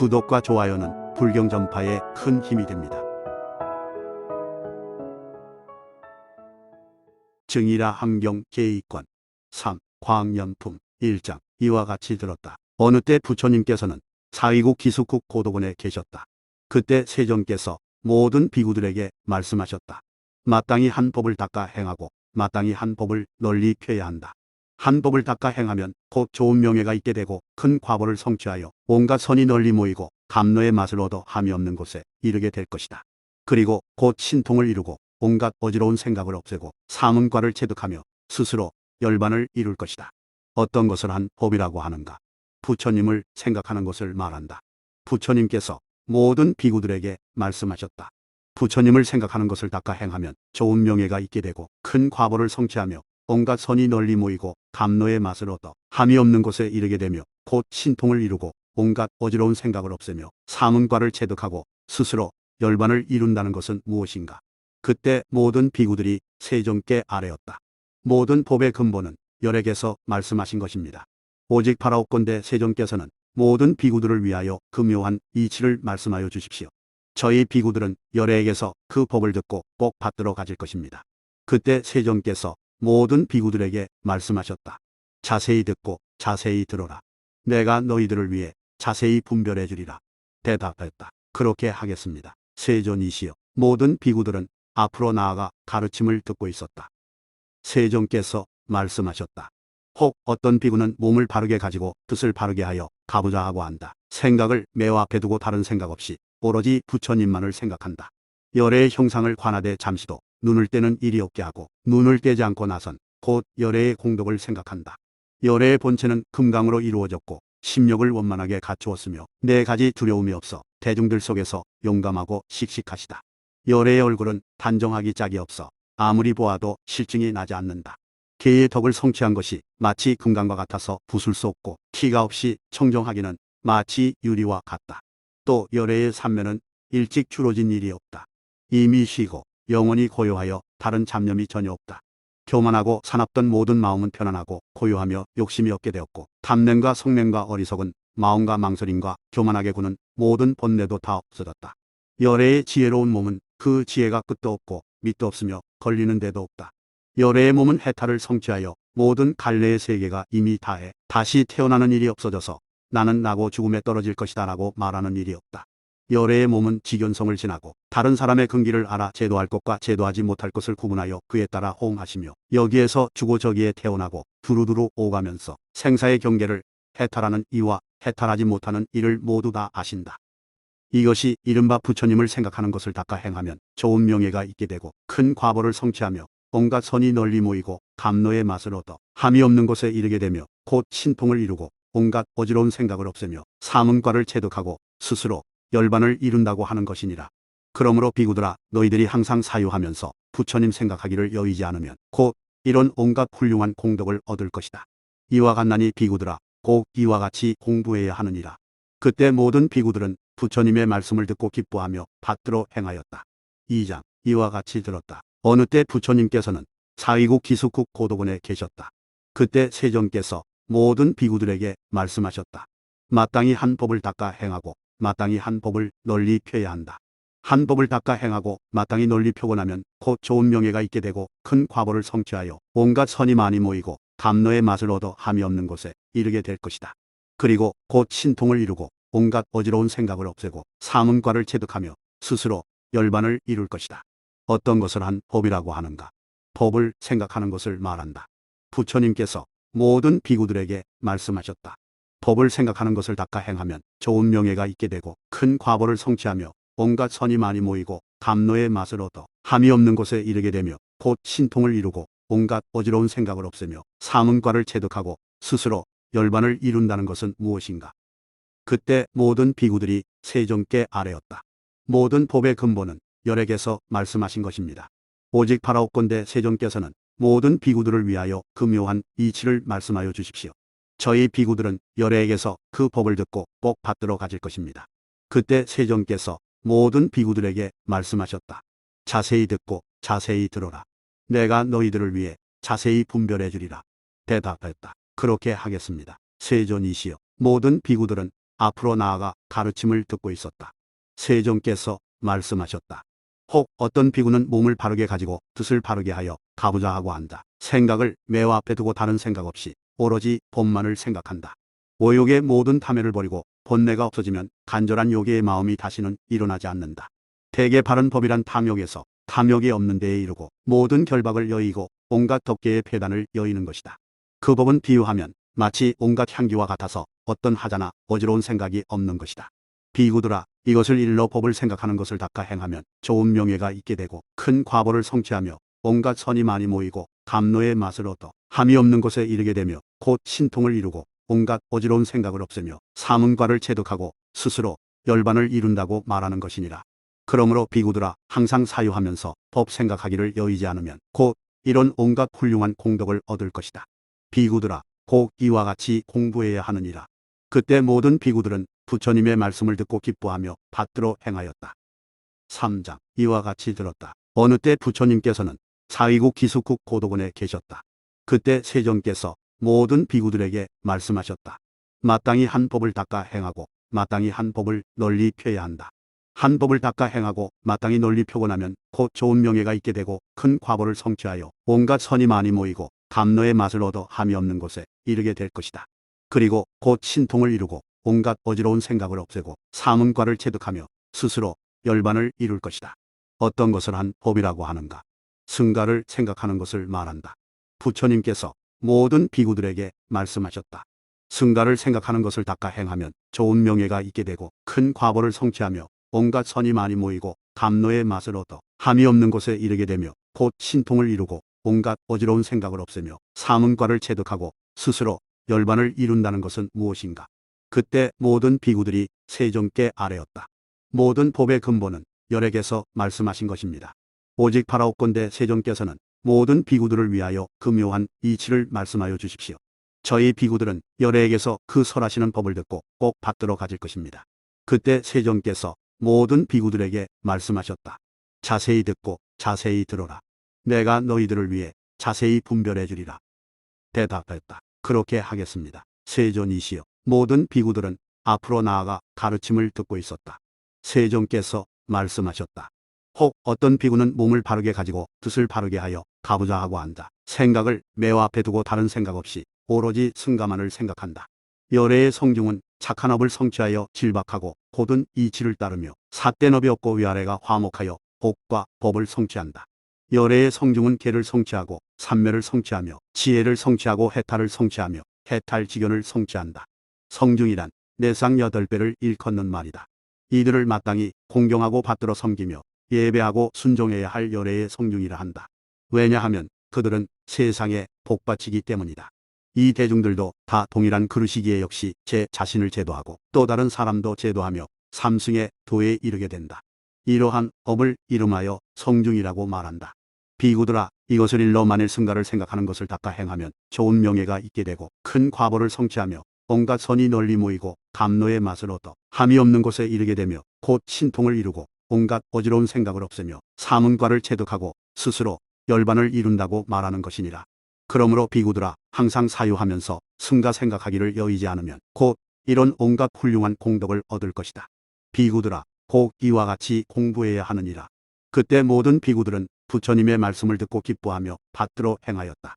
구독과 좋아요는 불경 전파에 큰 힘이 됩니다. 증이라 환경 계획권 3. 광연품 1장 이와 같이 들었다. 어느 때 부처님께서는 사위국 기숙국 고도군에 계셨다. 그때 세종께서 모든 비구들에게 말씀하셨다. 마땅히 한 법을 닦아 행하고 마땅히 한 법을 널리 펴야 한다. 한 법을 닦아 행하면 곧 좋은 명예가 있게 되고 큰 과보를 성취하여 온갖 선이 널리 모이고 감로의 맛을 얻어 함이 없는 곳에 이르게 될 것이다. 그리고 곧 신통을 이루고 온갖 어지러운 생각을 없애고 사문과를 체득하며 스스로 열반을 이룰 것이다. 어떤 것을 한 법이라고 하는가? 부처님을 생각하는 것을 말한다. 부처님께서 모든 비구들에게 말씀하셨다. 부처님을 생각하는 것을 닦아 행하면 좋은 명예가 있게 되고 큰 과보를 성취하며 온갖 선이 널리 모이고 감로의 맛을 얻어 함이 없는 곳에 이르게 되며 곧 신통을 이루고 온갖 어지러운 생각을 없애며 사문과를 체득하고 스스로 열반을 이룬다는 것은 무엇인가? 그때 모든 비구들이 세종께 아뢰었다. 모든 법의 근본은 열액에서 말씀하신 것입니다. 오직 파라오건대 세종께서는 모든 비구들을 위하여 그 묘한 이치를 말씀하여 주십시오. 저희 비구들은 열액에서 그 법을 듣고 꼭 받들어 가질 것입니다. 그때 세종께서 모든 비구들에게 말씀하셨다. 자세히 듣고 자세히 들어라. 내가 너희들을 위해 자세히 분별해 주리라. 대답했다. 그렇게 하겠습니다. 세존이시여 모든 비구들은 앞으로 나아가 가르침을 듣고 있었다. 세종께서 말씀하셨다. 혹 어떤 비구는 몸을 바르게 가지고 뜻을 바르게 하여 가부좌 하고 한다. 생각을 매우 앞에 두고 다른 생각 없이 오로지 부처님만을 생각한다. 열애의 형상을 관하되 잠시도 눈을 떼는 일이 없게 하고 눈을 떼지 않고 나선 곧 열애의 공덕을 생각한다. 열애의 본체는 금강으로 이루어졌고 심력을 원만하게 갖추었으며 네 가지 두려움이 없어 대중들 속에서 용감하고 씩씩하시다. 열애의 얼굴은 단정하기 짝이 없어 아무리 보아도 실증이 나지 않는다. 개의 덕을 성취한 것이 마치 금강과 같아서 부술 수 없고 티가 없이 청정하기는 마치 유리와 같다. 또 열애의 삼면은 일찍 주어진 일이 없다. 이미 쉬고 영원히 고요하여 다른 잡념이 전혀 없다. 교만하고 사납던 모든 마음은 편안하고 고요하며 욕심이 없게 되었고 탐냄과 성냄과 어리석은 마음과 망설임과 교만하게 구는 모든 본내도 다 없어졌다. 열애의 지혜로운 몸은 그 지혜가 끝도 없고 밑도 없으며 걸리는 데도 없다. 열애의 몸은 해탈을 성취하여 모든 갈래의 세계가 이미 다해 다시 태어나는 일이 없어져서 나는 나고 죽음에 떨어질 것이다 라고 말하는 일이 없다. 열애의 몸은 직연성을 지나고 다른 사람의 근기를 알아 제도할 것과 제도하지 못할 것을 구분하여 그에 따라 호응하시며 여기에서 주고 저기에 태어나고 두루두루 오가면서 생사의 경계를 해탈하는 이와 해탈하지 못하는 이를 모두 다 아신다. 이것이 이른바 부처님을 생각하는 것을 닦아 행하면 좋은 명예가 있게 되고 큰 과보를 성취하며 온갖 선이 널리 모이고 감로의 맛을 얻어 함이 없는 곳에 이르게 되며 곧 신통을 이루고 온갖 어지러운 생각을 없애며 사문과를 체득하고 스스로 열반을 이룬다고 하는 것이니라. 그러므로 비구들아 너희들이 항상 사유하면서 부처님 생각하기를 여의지 않으면 곧 이런 온갖 훌륭한 공덕을 얻을 것이다. 이와 같나니 비구들아 꼭 이와 같이 공부해야 하느니라. 그때 모든 비구들은 부처님의 말씀을 듣고 기뻐하며 받들어 행하였다. 2장 이와 같이 들었다. 어느 때 부처님께서는 사위국 기숙국 고도군에 계셨다. 그때 세종께서 모든 비구들에게 말씀하셨다. 마땅히 한 법을 닦아 행하고 마땅히 한 법을 널리 펴야 한다. 한 법을 닦아 행하고 마땅히 널리 펴고 나면 곧 좋은 명예가 있게 되고 큰 과보를 성취하여 온갖 선이 많이 모이고 감로의 맛을 얻어 함이 없는 곳에 이르게 될 것이다. 그리고 곧 신통을 이루고 온갖 어지러운 생각을 없애고 사문과를 체득하며 스스로 열반을 이룰 것이다. 어떤 것을 한 법이라고 하는가? 법을 생각하는 것을 말한다. 부처님께서 모든 비구들에게 말씀하셨다. 법을 생각하는 것을 닦아 행하면 좋은 명예가 있게 되고 큰 과보를 성취하며 온갖 선이 많이 모이고 감로의 맛을 얻어 함이 없는 곳에 이르게 되며 곧 신통을 이루고 온갖 어지러운 생각을 없애며 사문과를 체득하고 스스로 열반을 이룬다는 것은 무엇인가? 그때 모든 비구들이 세종께 아뢰었다. 모든 법의 근본은 열액에서 말씀하신 것입니다. 오직 파라오건대 세종께서는 모든 비구들을 위하여 그 묘한 이치를 말씀하여 주십시오. 저희 비구들은 열애에게서 그 법을 듣고 꼭 받들어 가질 것입니다. 그때 세종께서 모든 비구들에게 말씀하셨다. 자세히 듣고 자세히 들어라. 내가 너희들을 위해 자세히 분별해 주리라. 대답했다. 그렇게 하겠습니다. 세존이시여 모든 비구들은 앞으로 나아가 가르침을 듣고 있었다. 세종께서 말씀하셨다. 혹 어떤 비구는 몸을 바르게 가지고 뜻을 바르게 하여 가부좌 하고 한다. 생각을 매화 앞에 두고 다른 생각 없이 오로지 본만을 생각한다. 오욕의 모든 탐해를 버리고 본내가 없어지면 간절한 요괴의 마음이 다시는 일어나지 않는다. 대개 바른 법이란 탐욕에서 탐욕이 없는 데에 이르고 모든 결박을 여의고 온갖 덕계의 폐단을 여의는 것이다. 그 법은 비유하면 마치 온갖 향기와 같아서 어떤 하자나 어지러운 생각이 없는 것이다. 비구들아 이것을 일러 법을 생각하는 것을 닦아 행하면 좋은 명예가 있게 되고 큰 과보를 성취하며 온갖 선이 많이 모이고 감노의 맛을 얻어 함이 없는 곳에 이르게 되며 곧 신통을 이루고 온갖 어지러운 생각을 없애며 사문과를 체득하고 스스로 열반을 이룬다고 말하는 것이니라. 그러므로 비구들아 항상 사유하면서 법 생각하기를 여의지 않으면 곧 이런 온갖 훌륭한 공덕을 얻을 것이다. 비구들아 꼭 이와 같이 공부해야 하느니라. 그때 모든 비구들은 부처님의 말씀을 듣고 기뻐하며 받들어 행하였다. 3장 이와 같이 들었다. 어느 때 부처님께서는 사위국 기숙국 고도군에 계셨다. 그때 세종께서 모든 비구들에게 말씀하셨다. 마땅히 한 법을 닦아 행하고 마땅히 한 법을 널리 펴야 한다. 한 법을 닦아 행하고 마땅히 널리 펴고 나면 곧 좋은 명예가 있게 되고 큰 과보를 성취하여 온갖 선이 많이 모이고 감노의 맛을 얻어 함이 없는 곳에 이르게 될 것이다. 그리고 곧 신통을 이루고 온갖 어지러운 생각을 없애고 사문과를 체득하며 스스로 열반을 이룰 것이다. 어떤 것을 한 법이라고 하는가? 승가를 생각하는 것을 말한다. 부처님께서 모든 비구들에게 말씀하셨다. 승가를 생각하는 것을 닦아 행하면 좋은 명예가 있게 되고 큰 과보를 성취하며 온갖 선이 많이 모이고 감노의 맛을 얻어 함이 없는 곳에 이르게 되며 곧 신통을 이루고 온갖 어지러운 생각을 없애며 사문과를 체득하고 스스로 열반을 이룬다는 것은 무엇인가? 그때 모든 비구들이 세종께 아뢰었다. 모든 법의 근본은 열액에서 말씀하신 것입니다. 오직 바라옵건대 세종께서는 모든 비구들을 위하여 금요한 이치를 말씀하여 주십시오. 저희 비구들은 열액에서 그 설하시는 법을 듣고 꼭 받들어 가질 것입니다. 그때 세종께서 모든 비구들에게 말씀하셨다. 자세히 듣고 자세히 들어라. 내가 너희들을 위해 자세히 분별해 주리라. 대답했다. 그렇게 하겠습니다. 세존이시여 모든 비구들은 앞으로 나아가 가르침을 듣고 있었다. 세종께서 말씀하셨다. 혹 어떤 비구는 몸을 바르게 가지고 뜻을 바르게 하여 가부좌 하고 한다. 생각을 매화 앞에 두고 다른 생각 없이 오로지 승가만을 생각한다. 열애의 성중은 착한 업을 성취하여 질박하고 곧은 이치를 따르며 삿된 업이 없고 위아래가 화목하여 복과 법을 성취한다. 열애의 성중은 계를 성취하고 삼매를 성취하며 지혜를 성취하고 해탈을 성취하며 해탈 지견을 성취한다. 성중이란 내상 여덟 배를 일컫는 말이다. 이들을 마땅히 공경하고 받들어 섬기며 예배하고 순종해야 할 열애의 성중이라 한다. 왜냐하면 그들은 세상에 복받치기 때문이다. 이 대중들도 다 동일한 그릇이기에 역시 제 자신을 제도하고 또 다른 사람도 제도하며 삼승의 도에 이르게 된다. 이러한 업을 이름하여 성중이라고 말한다. 비구들아 이것을 일러 만일 승가를 생각하는 것을 닦아 행하면 좋은 명예가 있게 되고 큰 과보를 성취하며 온갖 선이 널리 모이고 감노의 맛을 얻어 함이 없는 곳에 이르게 되며 곧 신통을 이루고 온갖 어지러운 생각을 없애며 사문과를 체득하고 스스로 열반을 이룬다고 말하는 것이니라. 그러므로 비구들아 항상 사유하면서 승가 생각하기를 여의지 않으면 곧 이런 온갖 훌륭한 공덕을 얻을 것이다. 비구들아 꼭 이와 같이 공부해야 하느니라. 그때 모든 비구들은 부처님의 말씀을 듣고 기뻐하며 받들어 행하였다.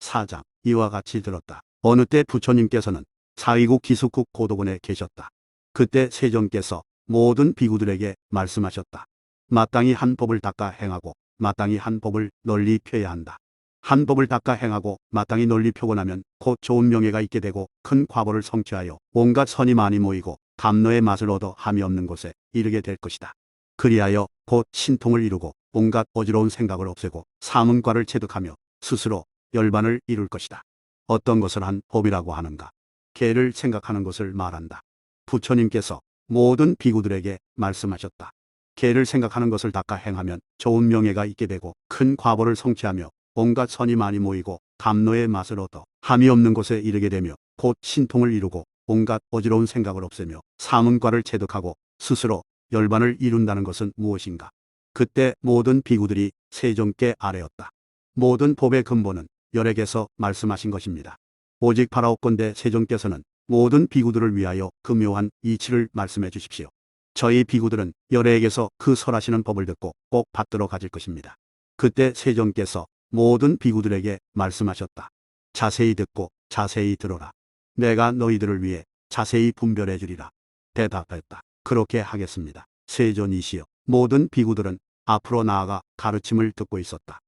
사장 이와 같이 들었다. 어느 때 부처님께서는 사위국 기숙국 고도군에 계셨다. 그때 세종께서 모든 비구들에게 말씀하셨다. 마땅히 한 법을 닦아 행하고 마땅히 한 법을 널리 펴야 한다. 한 법을 닦아 행하고 마땅히 널리 펴고 나면 곧 좋은 명예가 있게 되고 큰 과보를 성취하여 온갖 선이 많이 모이고 감노의 맛을 얻어 함이 없는 곳에 이르게 될 것이다. 그리하여 곧 신통을 이루고 온갖 어지러운 생각을 없애고 사문과를 체득하며 스스로 열반을 이룰 것이다. 어떤 것을 한 법이라고 하는가? 개를 생각하는 것을 말한다. 부처님께서 모든 비구들에게 말씀하셨다. 개를 생각하는 것을 닦아 행하면 좋은 명예가 있게 되고 큰 과보를 성취하며 온갖 선이 많이 모이고 감노의 맛을 얻어 함이 없는 곳에 이르게 되며 곧 신통을 이루고 온갖 어지러운 생각을 없애며 사문과를 체득하고 스스로 열반을 이룬다는 것은 무엇인가? 그때 모든 비구들이 세종께 아뢰었다. 모든 법의 근본은 열액에서 말씀하신 것입니다. 오직 바라옵건대 세종께서는 모든 비구들을 위하여 그 묘한 이치를 말씀해 주십시오. 저희 비구들은 열애에게서 그 설하시는 법을 듣고 꼭 받들어 가질 것입니다. 그때 세종께서 모든 비구들에게 말씀하셨다. 자세히 듣고 자세히 들어라. 내가 너희들을 위해 자세히 분별해 주리라. 대답했다. 그렇게 하겠습니다. 세존이시여 모든 비구들은 앞으로 나아가 가르침을 듣고 있었다.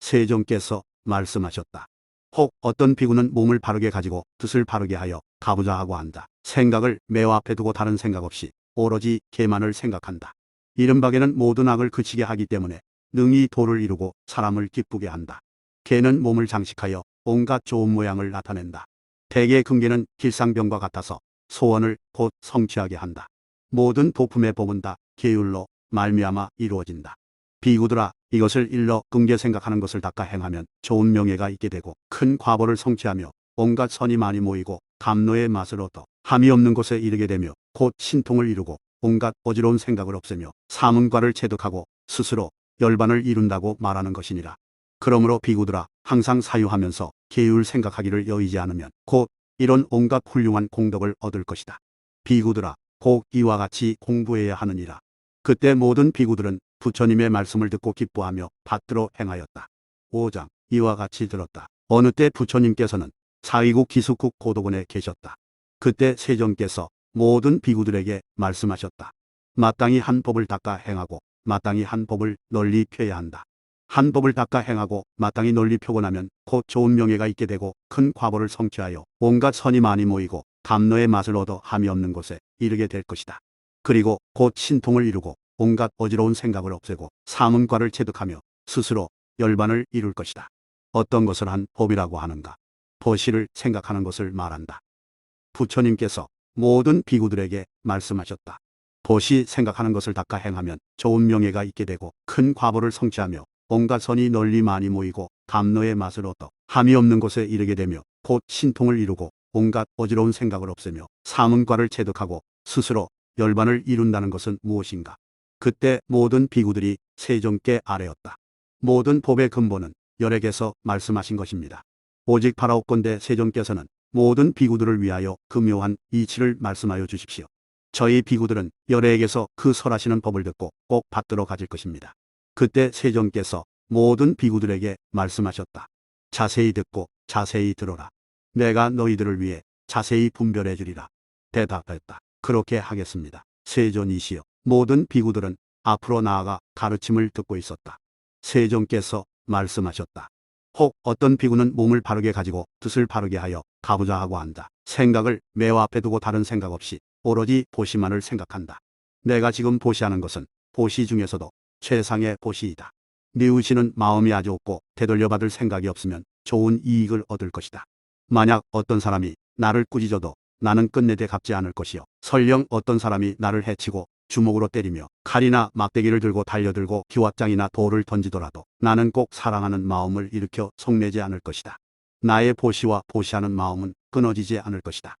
세종께서 말씀하셨다. 혹 어떤 비구는 몸을 바르게 가지고 뜻을 바르게 하여 가부좌 하고 한다. 생각을 매어 앞에 두고 다른 생각 없이 오로지 개만을 생각한다. 이른바개는 모든 악을 그치게 하기 때문에 능히 도를 이루고 사람을 기쁘게 한다. 개는 몸을 장식하여 온갖 좋은 모양을 나타낸다. 대개 금계는 길상병과 같아서 소원을 곧 성취하게 한다. 모든 도품의 법은 다 계율로 말미암아 이루어진다. 비구들아 이것을 일러 긍게 생각하는 것을 닦아 행하면 좋은 명예가 있게 되고 큰 과보를 성취하며 온갖 선이 많이 모이고 감노의 맛을 얻어 함이 없는 곳에 이르게 되며 곧 신통을 이루고 온갖 어지러운 생각을 없애며 사문과를 체득하고 스스로 열반을 이룬다고 말하는 것이니라. 그러므로 비구들아 항상 사유하면서 계율 생각하기를 여의지 않으면 곧 이런 온갖 훌륭한 공덕을 얻을 것이다. 비구들아 꼭 이와 같이 공부해야 하느니라. 그때 모든 비구들은 부처님의 말씀을 듣고 기뻐하며 받들어 행하였다. 5장 이와 같이 들었다. 어느 때 부처님께서는 사위국 기숙국 고도군에 계셨다. 그때 세종께서 모든 비구들에게 말씀하셨다. 마땅히 한 법을 닦아 행하고 마땅히 한 법을 널리 펴야 한다. 한 법을 닦아 행하고 마땅히 널리 펴고 나면 곧 좋은 명예가 있게 되고 큰 과보를 성취하여 온갖 선이 많이 모이고 감노의 맛을 얻어 함이 없는 곳에 이르게 될 것이다. 그리고 곧 신통을 이루고 온갖 어지러운 생각을 없애고 사문과를 체득하며 스스로 열반을 이룰 것이다. 어떤 것을 한 법이라고 하는가? 도시를 생각하는 것을 말한다. 부처님께서 모든 비구들에게 말씀하셨다. 도시 생각하는 것을 닦아 행하면 좋은 명예가 있게 되고 큰 과보를 성취하며 온갖 선이 널리 많이 모이고 감노의 맛을 얻어 함이 없는 곳에 이르게 되며 곧 신통을 이루고 온갖 어지러운 생각을 없애며 사문과를 체득하고 스스로 열반을 이룬다는 것은 무엇인가? 그때 모든 비구들이 세종께 아뢰었다. 모든 법의 근본은 열에게서 말씀하신 것입니다. 오직 바라옵건대 세종께서는 모든 비구들을 위하여 그 묘한 이치를 말씀하여 주십시오. 저희 비구들은 열애에게서 그 설하시는 법을 듣고 꼭 받들어 가질 것입니다. 그때 세종께서 모든 비구들에게 말씀하셨다. 자세히 듣고 자세히 들어라. 내가 너희들을 위해 자세히 분별해 주리라. 대답했다. 그렇게 하겠습니다. 세존이시여 모든 비구들은 앞으로 나아가 가르침을 듣고 있었다. 세종께서 말씀하셨다. 혹 어떤 비구는 몸을 바르게 가지고 뜻을 바르게 하여 가부좌 하고 한다. 생각을 매어 앞에 두고 다른 생각 없이 오로지 보시만을 생각한다. 내가 지금 보시하는 것은 보시 중에서도 최상의 보시이다. 미우시는 마음이 아주 없고 되돌려받을 생각이 없으면 좋은 이익을 얻을 것이다. 만약 어떤 사람이 나를 꾸짖어도 나는 끝내대 갚지 않을 것이요. 설령 어떤 사람이 나를 해치고 주먹으로 때리며 칼이나 막대기를 들고 달려들고 기왓장이나 돌을 던지더라도 나는 꼭 사랑하는 마음을 일으켜 속내지 않을 것이다. 나의 보시와 보시하는 마음은 끊어지지 않을 것이다.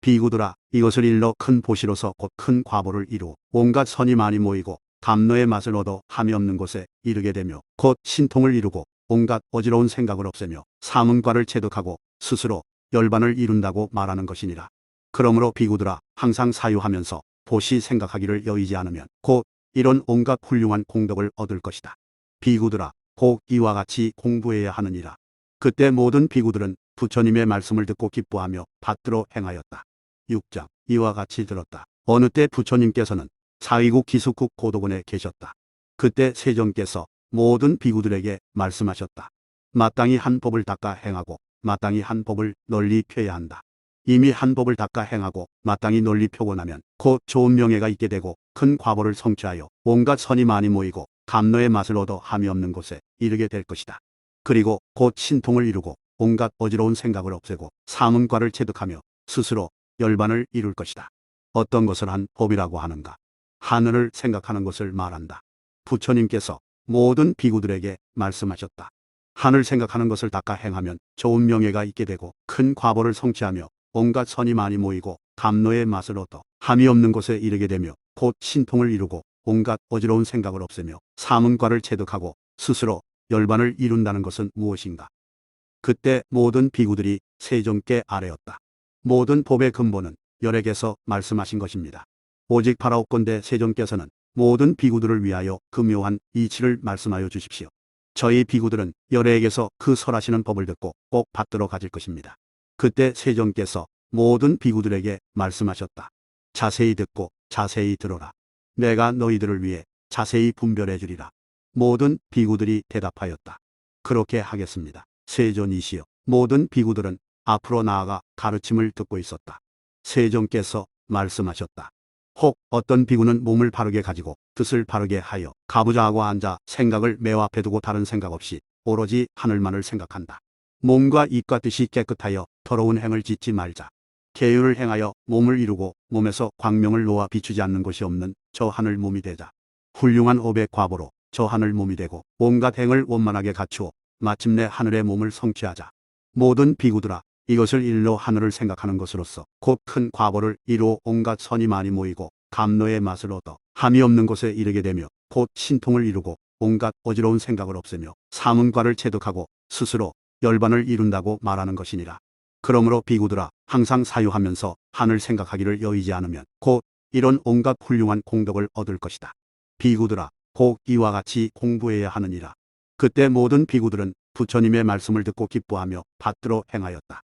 비구들아 이것을 일러 큰 보시로서 곧 큰 과보를 이루 온갖 선이 많이 모이고 감노의 맛을 얻어 함이 없는 곳에 이르게 되며 곧 신통을 이루고 온갖 어지러운 생각을 없애며 사문과를 체득하고 스스로 열반을 이룬다고 말하는 것이니라. 그러므로 비구들아 항상 사유하면서 보시 생각하기를 여의지 않으면 곧 이런 온갖 훌륭한 공덕을 얻을 것이다. 비구들아 꼭 이와 같이 공부해야 하느니라. 그때 모든 비구들은 부처님의 말씀을 듣고 기뻐하며 받들어 행하였다. 6장 이와 같이 들었다. 어느 때 부처님께서는 사위국 기숙국 고도군에 계셨다. 그때 세종께서 모든 비구들에게 말씀하셨다. 마땅히 한 법을 닦아 행하고 마땅히 한 법을 널리 펴야 한다. 이미 한 법을 닦아 행하고 마땅히 널리 펴고 나면 곧 좋은 명예가 있게 되고 큰 과보를 성취하여 온갖 선이 많이 모이고 감노의 맛을 얻어 함이 없는 곳에 이르게 될 것이다. 그리고 곧 신통을 이루고 온갖 어지러운 생각을 없애고 사문과를 체득하며 스스로 열반을 이룰 것이다. 어떤 것을 한 법이라고 하는가? 하늘을 생각하는 것을 말한다. 부처님께서 모든 비구들에게 말씀하셨다. 하늘 생각하는 것을 닦아 행하면 좋은 명예가 있게 되고 큰 과보를 성취하며 온갖 선이 많이 모이고 감노의 맛을 얻어 함이 없는 곳에 이르게 되며 곧 신통을 이루고 온갖 어지러운 생각을 없애며 사문과를 체득하고 스스로 열반을 이룬다는 것은 무엇인가? 그때 모든 비구들이 세종께 아뢰었다. 모든 법의 근본은 열액에서 말씀하신 것입니다. 오직 파라오건대 세존께서는 모든 비구들을 위하여 그 묘한 이치를 말씀하여 주십시오. 저희 비구들은 열액에서 그 설하시는 법을 듣고 꼭 받들어 가질 것입니다. 그때 세존께서 모든 비구들에게 말씀하셨다. 자세히 듣고 자세히 들어라. 내가 너희들을 위해 자세히 분별해 주리라. 모든 비구들이 대답하였다. 그렇게 하겠습니다. 세존이시여 모든 비구들은 앞으로 나아가 가르침을 듣고 있었다. 세존께서 말씀하셨다. 혹 어떤 비구는 몸을 바르게 가지고 뜻을 바르게 하여 가부좌하고 앉아 생각을 매우 앞에 두고 다른 생각 없이 오로지 하늘만을 생각한다. 몸과 입과 뜻이 깨끗하여 더러운 행을 짓지 말자. 계율을 행하여 몸을 이루고 몸에서 광명을 놓아 비추지 않는 것이 없는 저 하늘 몸이 되자. 훌륭한 업의 과보로 저 하늘 몸이 되고 온갖 행을 원만하게 갖추어 마침내 하늘의 몸을 성취하자. 모든 비구들아 이것을 일로 하늘을 생각하는 것으로서 곧 큰 과보를 이루어 온갖 선이 많이 모이고 감노의 맛을 얻어 함이 없는 곳에 이르게 되며 곧 신통을 이루고 온갖 어지러운 생각을 없애며 사문과를 체득하고 스스로 열반을 이룬다고 말하는 것이니라. 그러므로 비구들아 항상 사유하면서 하늘 생각하기를 여의지 않으면 곧 이런 온갖 훌륭한 공덕을 얻을 것이다. 비구들아 꼭 이와 같이 공부해야 하느니라. 그때 모든 비구들은 부처님의 말씀을 듣고 기뻐하며 받들어 행하였다.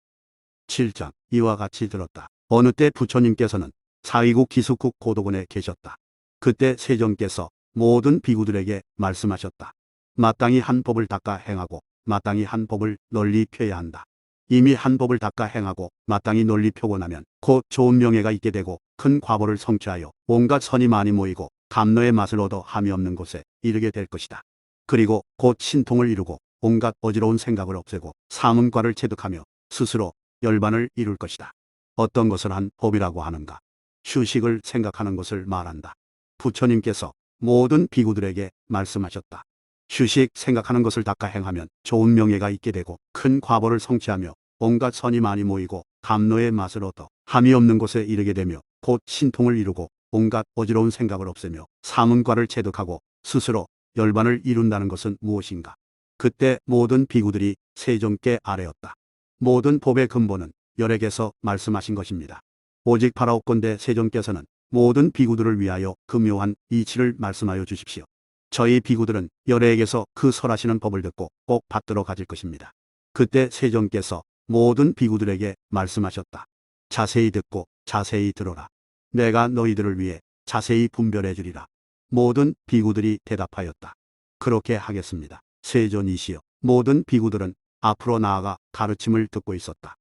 7장 이와 같이 들었다. 어느 때 부처님께서는 사위국 기숙국 고도군에 계셨다. 그때 세존께서 모든 비구들에게 말씀하셨다. 마땅히 한 법을 닦아 행하고 마땅히 한 법을 널리 펴야 한다. 이미 한 법을 닦아 행하고 마땅히 널리 펴고 나면 곧 좋은 명예가 있게 되고 큰 과보를 성취하여 온갖 선이 많이 모이고 감노의 맛을 얻어 함이 없는 곳에 이르게 될 것이다. 그리고 곧 신통을 이루고 온갖 어지러운 생각을 없애고 사문과를 체득하며 스스로 열반을 이룰 것이다. 어떤 것을 한 법이라고 하는가? 휴식을 생각하는 것을 말한다. 부처님께서 모든 비구들에게 말씀하셨다. 휴식 생각하는 것을 닦아 행하면 좋은 명예가 있게 되고 큰 과보를 성취하며 온갖 선이 많이 모이고 감노의 맛을 얻어 함이 없는 곳에 이르게 되며 곧 신통을 이루고 온갖 어지러운 생각을 없애며 사문과를 체득하고 스스로 열반을 이룬다는 것은 무엇인가? 그때 모든 비구들이 세존께 아뢰었다. 모든 법의 근본은 열액에서 말씀하신 것입니다. 오직 파라오건대 세존께서는 모든 비구들을 위하여 그 묘한 이치를 말씀하여 주십시오. 저희 비구들은 열액에서 그 설하시는 법을 듣고 꼭 받들어 가질 것입니다. 그때 세존께서 모든 비구들에게 말씀하셨다. 자세히 듣고 자세히 들어라. 내가 너희들을 위해 자세히 분별해 주리라. 모든 비구들이 대답하였다. 그렇게 하겠습니다. 세존이시여 모든 비구들은 앞으로 나아가 가르침을 듣고 있었다.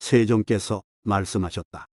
세존께서 말씀하셨다.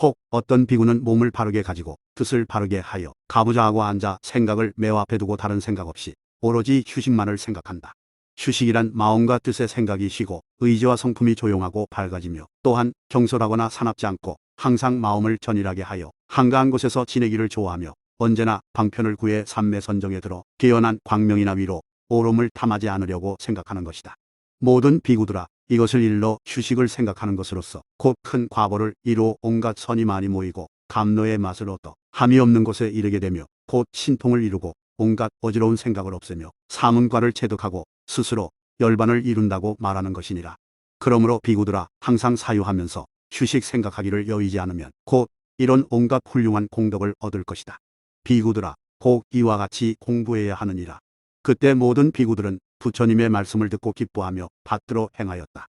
혹 어떤 비구는 몸을 바르게 가지고 뜻을 바르게 하여 가부좌하고 앉아 생각을 매우 앞에 두고 다른 생각 없이 오로지 휴식만을 생각한다. 휴식이란 마음과 뜻의 생각이 쉬고 의지와 성품이 조용하고 밝아지며 또한 경솔하거나 사납지 않고 항상 마음을 전일하게 하여 한가한 곳에서 지내기를 좋아하며 언제나 방편을 구해 삼매 선정에 들어 개연한 광명이나 위로 오름을 탐하지 않으려고 생각하는 것이다. 모든 비구들아 이것을 일러 휴식을 생각하는 것으로서 곧 큰 과보를 이루어 온갖 선이 많이 모이고 감노의 맛을 얻어 함이 없는 곳에 이르게 되며 곧 신통을 이루고 온갖 어지러운 생각을 없애며 사문과를 체득하고 스스로 열반을 이룬다고 말하는 것이니라. 그러므로 비구들아 항상 사유하면서 휴식 생각하기를 여의지 않으면 곧 이런 온갖 훌륭한 공덕을 얻을 것이다. 비구들아 꼭 이와 같이 공부해야 하느니라. 그때 모든 비구들은 부처님의 말씀을 듣고 기뻐하며 받들어 행하였다.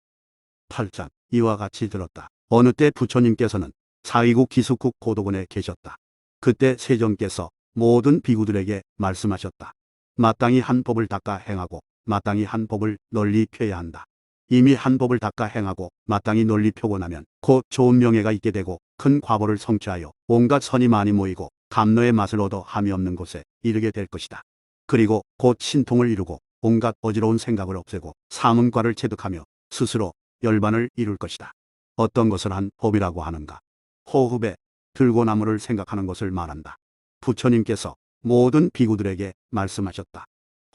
8장 이와 같이 들었다. 어느 때 부처님께서는 사위국 기숙국 고도군에 계셨다. 그때 세존께서 모든 비구들에게 말씀하셨다. 마땅히 한 법을 닦아 행하고 마땅히 한 법을 널리 펴야 한다. 이미 한 법을 닦아 행하고 마땅히 널리 펴고 나면 곧 좋은 명예가 있게 되고 큰 과보를 성취하여 온갖 선이 많이 모이고 감노의 맛을 얻어 함이 없는 곳에 이르게 될 것이다. 그리고 곧 신통을 이루고 온갖 어지러운 생각을 없애고 사문과를 체득하며 스스로 열반을 이룰 것이다. 어떤 것을 한 법이라고 하는가? 호흡에 들고 나무를 생각하는 것을 말한다. 부처님께서 모든 비구들에게 말씀하셨다.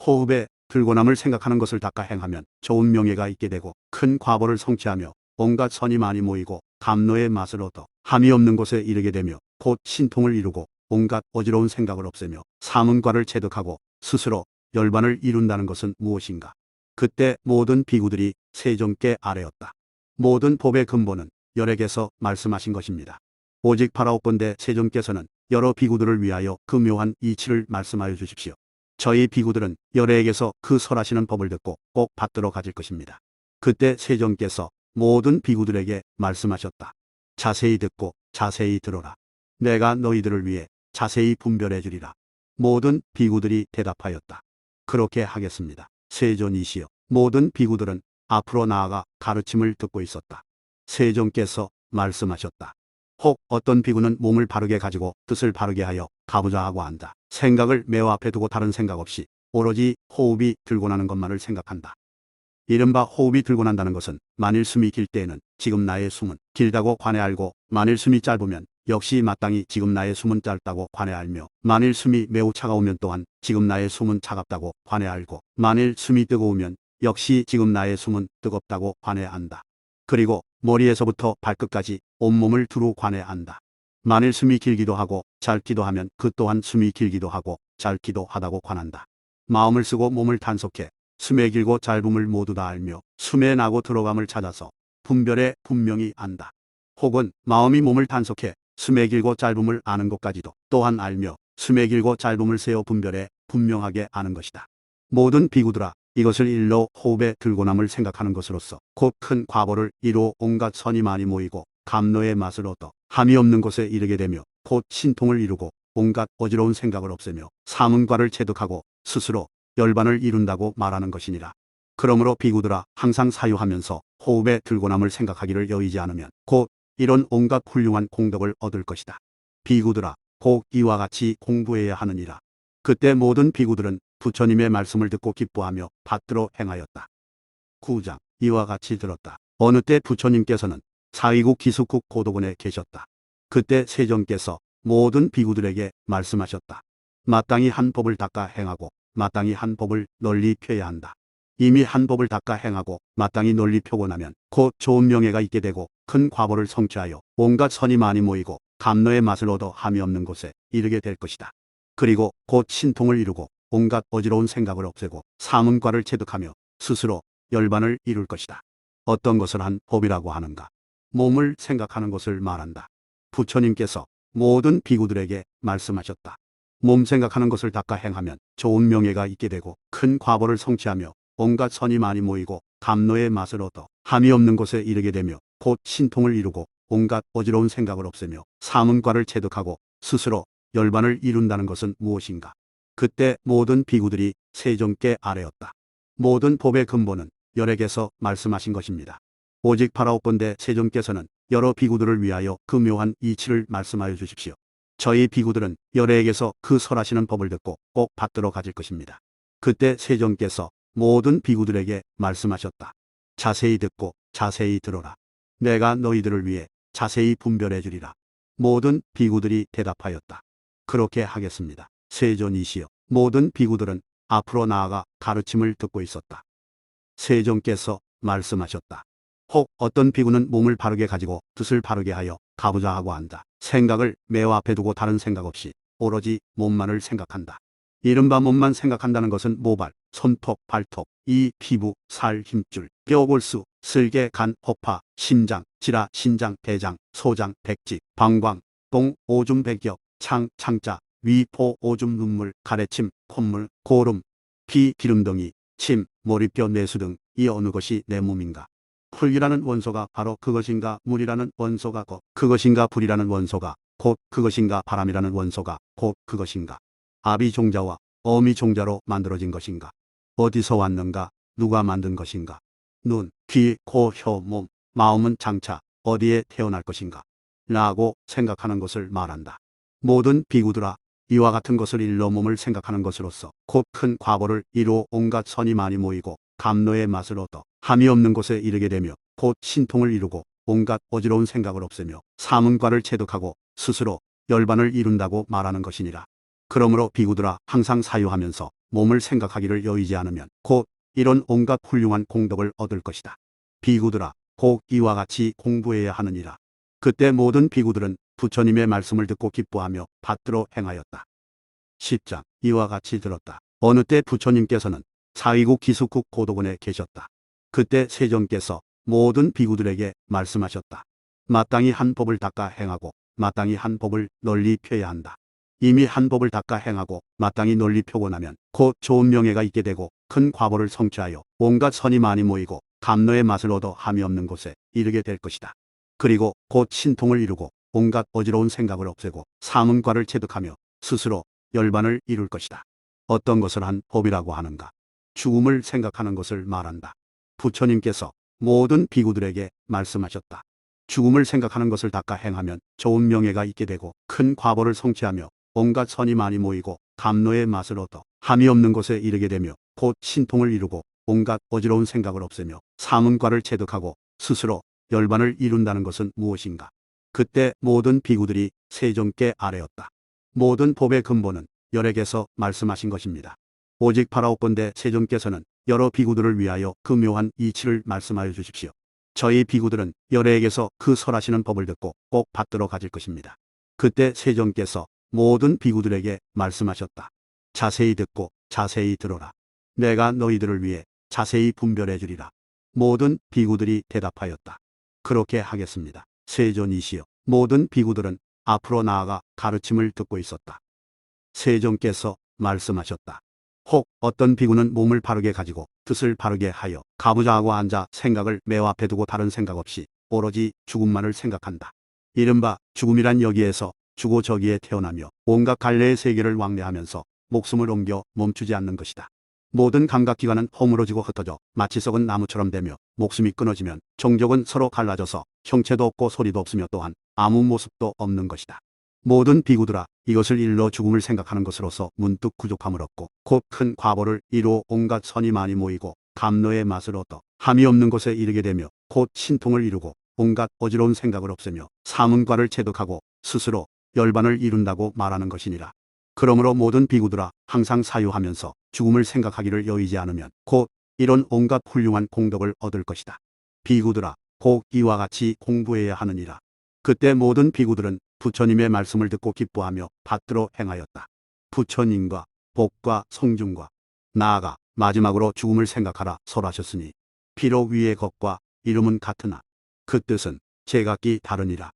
호흡에 들고남을 생각하는 것을 닦아 행하면 좋은 명예가 있게 되고 큰 과보를 성취하며 온갖 선이 많이 모이고 감노의 맛을 얻어 함이 없는 곳에 이르게 되며 곧 신통을 이루고 온갖 어지러운 생각을 없애며 사문과를 체득하고 스스로 열반을 이룬다는 것은 무엇인가? 그때 모든 비구들이 세존께 아뢰었다. 모든 법의 근본은 열에게서 말씀하신 것입니다. 오직 바라옵건대 세존께서는 여러 비구들을 위하여 그 묘한 이치를 말씀하여 주십시오. 저희 비구들은 열애에게서 그 설하시는 법을 듣고 꼭 받들어 가질 것입니다. 그때 세존께서 모든 비구들에게 말씀하셨다. 자세히 듣고 자세히 들어라. 내가 너희들을 위해 자세히 분별해 주리라. 모든 비구들이 대답하였다. 그렇게 하겠습니다. 세존이시여 모든 비구들은 앞으로 나아가 가르침을 듣고 있었다. 세존께서 말씀하셨다. 혹 어떤 비구는 몸을 바르게 가지고 뜻을 바르게 하여 가부좌 하고 한다. 생각을 매우 앞에 두고 다른 생각 없이 오로지 호흡이 들고 나는 것만을 생각한다. 이른바 호흡이 들고 난다는 것은 만일 숨이 길 때에는 지금 나의 숨은 길다고 관해 알고 만일 숨이 짧으면 역시 마땅히 지금 나의 숨은 짧다고 관해 알며 만일 숨이 매우 차가우면 또한 지금 나의 숨은 차갑다고 관해 알고 만일 숨이 뜨거우면 역시 지금 나의 숨은 뜨겁다고 관해 안다. 그리고 머리에서부터 발끝까지 온몸을 두루 관해 안다. 만일 숨이 길기도 하고 짧기도 하면 그 또한 숨이 길기도 하고 짧기도 하다고 관한다. 마음을 쓰고 몸을 단속해 숨의 길고 짧음을 모두 다 알며 숨에 나고 들어감을 찾아서 분별에 분명히 안다. 혹은 마음이 몸을 단속해 숨의 길고 짧음을 아는 것까지도 또한 알며 숨의 길고 짧음을 세어 분별에 분명하게 아는 것이다. 모든 비구들아 이것을 일로 호흡에 들고남을 생각하는 것으로서 곧 큰 과보를 이루 온갖 선이 많이 모이고 감노의 맛을 얻어 함이 없는 곳에 이르게 되며 곧 신통을 이루고 온갖 어지러운 생각을 없애며 사문과를 체득하고 스스로 열반을 이룬다고 말하는 것이니라. 그러므로 비구들아 항상 사유하면서 호흡에 들고남을 생각하기를 여의지 않으면 곧 이런 온갖 훌륭한 공덕을 얻을 것이다. 비구들아 꼭 이와 같이 공부해야 하느니라. 그때 모든 비구들은 부처님의 말씀을 듣고 기뻐하며 받들어 행하였다. 9장 이와 같이 들었다. 어느 때 부처님께서는 사위국 기숙국 고도군에 계셨다. 그때 세존께서 모든 비구들에게 말씀하셨다. 마땅히 한 법을 닦아 행하고 마땅히 한 법을 널리 펴야 한다. 이미 한 법을 닦아 행하고 마땅히 널리 펴고 나면 곧 좋은 명예가 있게 되고 큰 과보를 성취하여 온갖 선이 많이 모이고 감노의 맛을 얻어 함이 없는 곳에 이르게 될 것이다. 그리고 곧 신통을 이루고 온갖 어지러운 생각을 없애고 사문과를 체득하며 스스로 열반을 이룰 것이다. 어떤 것을 한 법이라고 하는가? 몸을 생각하는 것을 말한다. 부처님께서 모든 비구들에게 말씀하셨다. 몸 생각하는 것을 닦아 행하면 좋은 명예가 있게 되고 큰 과보를 성취하며 온갖 선이 많이 모이고 감노의 맛을 얻어 함이 없는 곳에 이르게 되며 곧 신통을 이루고 온갖 어지러운 생각을 없애며 사문과를 체득하고 스스로 열반을 이룬다는 것은 무엇인가? 그때 모든 비구들이 세종께 아뢰었다. 모든 법의 근본은 열에게서 말씀하신 것입니다. 오직 바라옵건대 세종께서는 여러 비구들을 위하여 그 묘한 이치를 말씀하여 주십시오. 저희 비구들은 열애에게서 그 설하시는 법을 듣고 꼭 받들어 가질 것입니다. 그때 세종께서 모든 비구들에게 말씀하셨다. 자세히 듣고 자세히 들어라. 내가 너희들을 위해 자세히 분별해 주리라. 모든 비구들이 대답하였다. 그렇게 하겠습니다. 세존이시여 모든 비구들은 앞으로 나아가 가르침을 듣고 있었다. 세종께서 말씀하셨다. 혹 어떤 비구는 몸을 바르게 가지고 뜻을 바르게 하여 가부좌 하고 한다. 생각을 매우 앞에 두고 다른 생각 없이 오로지 몸만을 생각한다. 이른바 몸만 생각한다는 것은 모발, 손톱, 발톱, 이, 피부, 살, 힘줄, 뼈, 골수, 슬개, 간, 허파, 심장, 지라, 신장, 대장, 소장, 백지, 방광, 똥, 오줌, 백역, 창, 창자, 위, 포, 오줌, 눈물, 가래침, 콧물, 고름, 피, 기름덩이, 침, 머리뼈, 내수 등 이 어느 것이 내 몸인가. 풀이라는 원소가 바로 그것인가? 물이라는 원소가 곧 그것인가? 불이라는 원소가 곧 그것인가? 바람이라는 원소가 곧 그것인가? 아비 종자와 어미 종자로 만들어진 것인가 어디서 왔는가 누가 만든 것인가 눈, 귀, 코, 혀, 몸, 마음은 장차 어디에 태어날 것인가 라고 생각하는 것을 말한다. 모든 비구들아 이와 같은 것을 일러 몸을 생각하는 것으로서 곧 큰 과보를 이루어 온갖 선이 많이 모이고 감노의 맛을 얻어 함이 없는 곳에 이르게 되며 곧 신통을 이루고 온갖 어지러운 생각을 없애며 사문과를 체득하고 스스로 열반을 이룬다고 말하는 것이니라. 그러므로 비구들아 항상 사유하면서 몸을 생각하기를 여의지 않으면 곧 이런 온갖 훌륭한 공덕을 얻을 것이다. 비구들아 꼭 이와 같이 공부해야 하느니라. 그때 모든 비구들은 부처님의 말씀을 듣고 기뻐하며 받들어 행하였다. 10장 이와 같이 들었다. 어느 때 부처님께서는 사위국 기숙국 고도군에 계셨다. 그때 세종께서 모든 비구들에게 말씀하셨다. 마땅히 한 법을 닦아 행하고 마땅히 한 법을 널리 펴야 한다. 이미 한 법을 닦아 행하고 마땅히 널리 펴고 나면 곧 좋은 명예가 있게 되고 큰 과보를 성취하여 온갖 선이 많이 모이고 감로의 맛을 얻어 함이 없는 곳에 이르게 될 것이다. 그리고 곧 신통을 이루고 온갖 어지러운 생각을 없애고 사문과를 체득하며 스스로 열반을 이룰 것이다. 어떤 것을 한 법이라고 하는가? 죽음을 생각하는 것을 말한다. 부처님께서 모든 비구들에게 말씀하셨다. 죽음을 생각하는 것을 닦아 행하면 좋은 명예가 있게 되고 큰 과보를 성취하며 온갖 선이 많이 모이고 감로의 맛을 얻어 함이 없는 곳에 이르게 되며 곧 신통을 이루고 온갖 어지러운 생각을 없애며 사문과를 체득하고 스스로 열반을 이룬다는 것은 무엇인가? 그때 모든 비구들이 세종께 아뢰었다. 모든 법의 근본은 열액에서 말씀하신 것입니다. 오직 파라오건대 세종께서는 여러 비구들을 위하여 그 묘한 이치를 말씀하여 주십시오. 저희 비구들은 열액에서 그 설하시는 법을 듣고 꼭 받들어 가질 것입니다. 그때 세종께서 모든 비구들에게 말씀하셨다. 자세히 듣고 자세히 들어라. 내가 너희들을 위해 자세히 분별해 주리라. 모든 비구들이 대답하였다. 그렇게 하겠습니다. 세존이시여 모든 비구들은 앞으로 나아가 가르침을 듣고 있었다. 세종께서 말씀하셨다. 혹 어떤 비구는 몸을 바르게 가지고 뜻을 바르게 하여 가부좌하고 앉아 생각을 매우 앞에 두고 다른 생각 없이 오로지 죽음만을 생각한다. 이른바 죽음이란 여기에서 주고 저기에 태어나며 온갖 갈래의 세계를 왕래하면서 목숨을 옮겨 멈추지 않는 것이다. 모든 감각기관은 허물어지고 흩어져 마치 썩은 나무처럼 되며 목숨이 끊어지면 종족은 서로 갈라져서 형체도 없고 소리도 없으며 또한 아무 모습도 없는 것이다. 모든 비구들아 이것을 일러 죽음을 생각하는 것으로서 문득 구족함을 얻고 곧 큰 과보를 이루어 온갖 선이 많이 모이고 감로의 맛을 얻어 함이 없는 곳에 이르게 되며 곧 신통을 이루고 온갖 어지러운 생각을 없애며 사문과를 체득하고 스스로 열반을 이룬다고 말하는 것이니라. 그러므로 모든 비구들아 항상 사유하면서 죽음을 생각하기를 여의지 않으면 곧 이런 온갖 훌륭한 공덕을 얻을 것이다. 비구들아 꼭 이와 같이 공부해야 하느니라. 그때 모든 비구들은 부처님의 말씀을 듣고 기뻐하며 받들어 행하였다. 부처님과 복과 성중과 나아가 마지막으로 죽음을 생각하라 설하셨으니 비록 위의 것과 이름은 같으나 그 뜻은 제각기 다르니라.